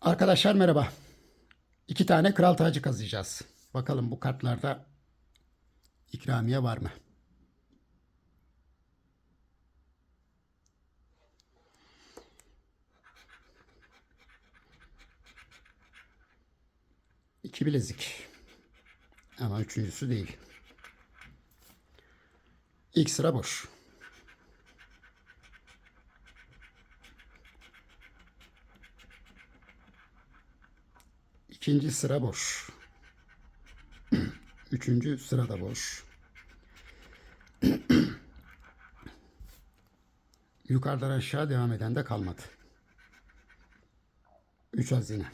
Arkadaşlar merhaba. İki tane kral tacı kazıyacağız. Bakalım bu kartlarda ikramiye var mı? İki bilezik. Ama üçüncüsü değil. İlk sıra boş. İkinci sıra boş. Üçüncü sırada boş. Yukarıdan aşağı devam eden de kalmadı. Üç hazine.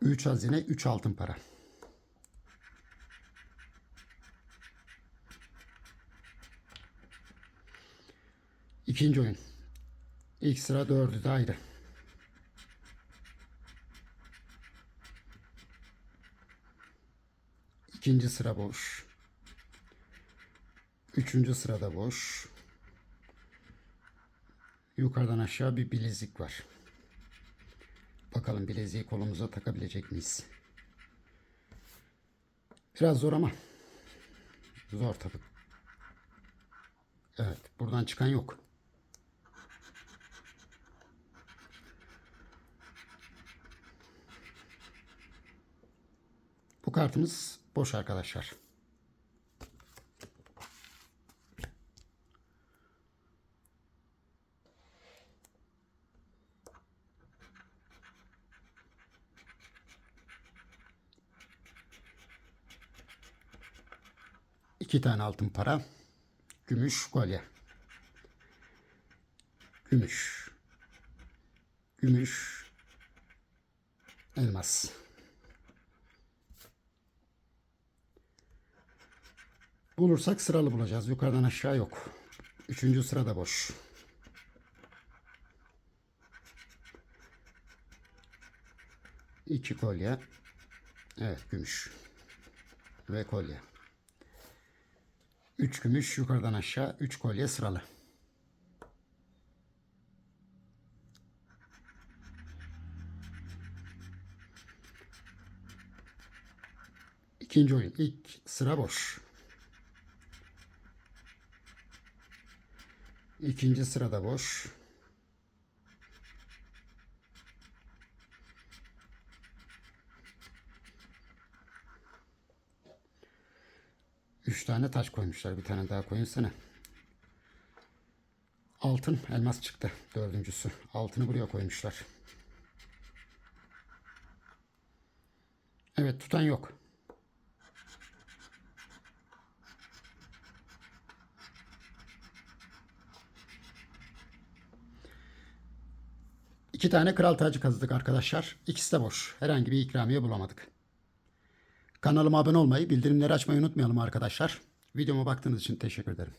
Üç hazine, üç altın para. İkinci oyun. İlk sıra dördü de ayrı. İkinci sıra boş. Üçüncü sırada boş. Yukarıdan aşağı bir bilezik var. Bakalım bileziği kolumuza takabilecek miyiz? Biraz zor ama. Zor tabii. Evet, buradan çıkan yok. Bu kartımız boş arkadaşlar. İki tane altın para. Gümüş kolye. Gümüş. Gümüş. Elmas. Bulursak sıralı bulacağız. Yukarıdan aşağı yok. Üçüncü sırada boş. İki kolye. Evet gümüş. Ve kolye. Üç gümüş yukarıdan aşağı. Üç kolye sıralı. İkinci oyun. İlk sıra boş. İkinci sırada boş. Üç tane taş koymuşlar. Bir tane daha koyunsana. Altın elmas çıktı. Dördüncüsü. Altını buraya koymuşlar. Evet tutan yok. İki tane kral tacı kazıdık arkadaşlar. İkisi de boş. Herhangi bir ikramiye bulamadık. Kanalıma abone olmayı, bildirimleri açmayı unutmayalım arkadaşlar. Videoma baktığınız için teşekkür ederim.